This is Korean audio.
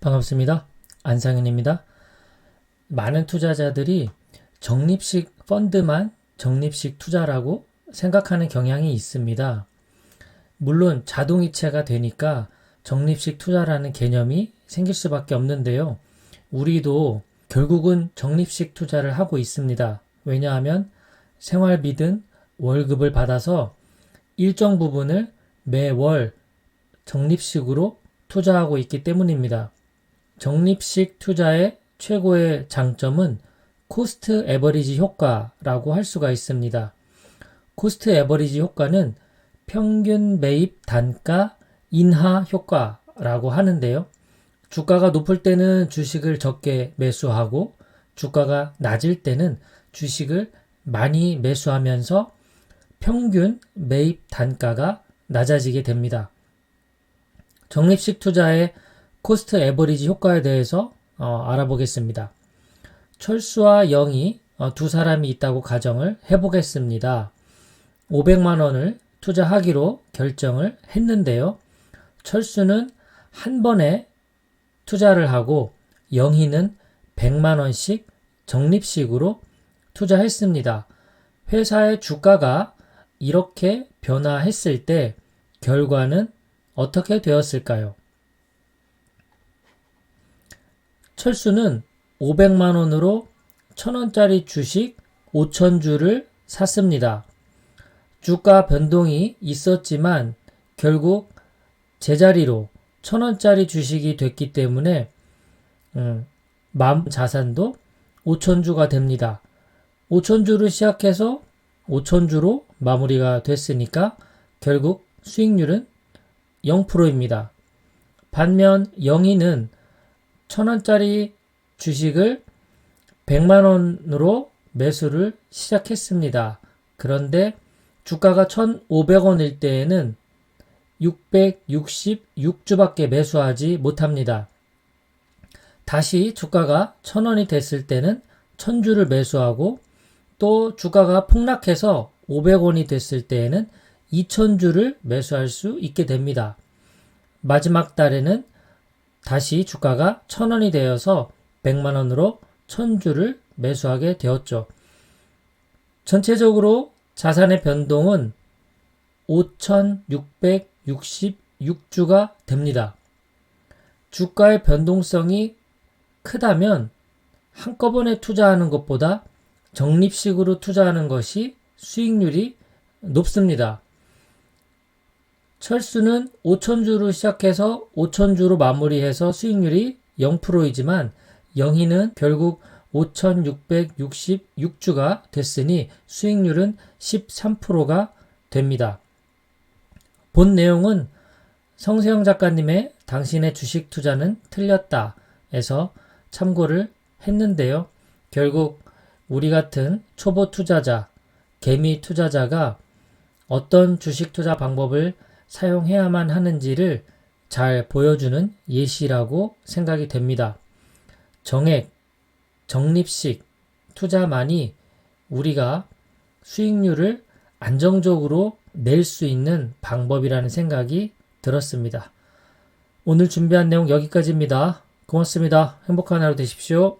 반갑습니다. 안상현입니다. 많은 투자자들이 적립식 펀드만 적립식 투자라고 생각하는 경향이 있습니다. 물론 자동이체가 되니까 적립식 투자라는 개념이 생길 수밖에 없는데요. 우리도 결국은 적립식 투자를 하고 있습니다. 왜냐하면 생활비든 월급을 받아서 일정 부분을 매월 적립식으로 투자하고 있기 때문입니다. 적립식 투자의 최고의 장점은 코스트 에버리지 효과라고 할 수가 있습니다. 코스트 에버리지 효과는 평균 매입 단가 인하 효과라고 하는데요. 주가가 높을 때는 주식을 적게 매수하고 주가가 낮을 때는 주식을 많이 매수하면서 평균 매입 단가가 낮아지게 됩니다. 적립식 투자의 코스트 에버리지 효과에 대해서 어, 알아보겠습니다. 철수와 영이 어, 두 사람이 있다고 가정을 해보겠습니다. 500만 원을 투자하기로 결정을 했는데요. 철수는 한 번에 투자를 하고 영희는 100만 원씩 적립식으로 투자했습니다. 회사의 주가가 이렇게 변화했을 때 결과는 어떻게 되었을까요? 철수는 500만 원으로 1000원짜리 주식 5000주를 샀습니다. 주가 변동이 있었지만 결국 제자리로 1000원짜리 주식이 됐기 때문에 음, 맘 자산도 5000주가 됩니다. 5000주를 시작해서 5000주로 마무리가 됐으니까 결국 수익률은 0%입니다. 반면 영희는 1000원짜리 주식을 100만 원으로 매수를 시작했습니다. 그런데 주가가 1,500원일 때에는 666주밖에 매수하지 못합니다. 다시 주가가 1000원이 됐을 때는 1000주를 매수하고 또 주가가 폭락해서 500원이 됐을 때에는 2000주를 매수할 수 있게 됩니다. 마지막 달에는 다시 주가가 1000원이 되어서 100만원으로 1000주를 매수하게 되었죠. 전체적으로 자산의 변동은 5666주가 됩니다. 주가의 변동성이 크다면 한꺼번에 투자하는 것보다 적립식으로 투자하는 것이 수익률이 높습니다. 철수는 5천주로 시작해서 5천주로 마무리해서 수익률이 0%이지만 영희는 결국 5,666주가 됐으니 수익률은 13%가 됩니다. 본 내용은 성세영 작가님의 당신의 주식 투자는 틀렸다 에서 참고를 했는데요. 결국 우리 같은 초보 투자자, 개미 투자자가 어떤 주식 투자 방법을 사용해야만 하는지를 잘 보여주는 예시라고 생각이 됩니다. 정액, 적립식 투자만이 우리가 수익률을 안정적으로 낼 수 있는 방법이라는 생각이 들었습니다. 오늘 준비한 내용 여기까지입니다. 고맙습니다. 행복한 하루 되십시오.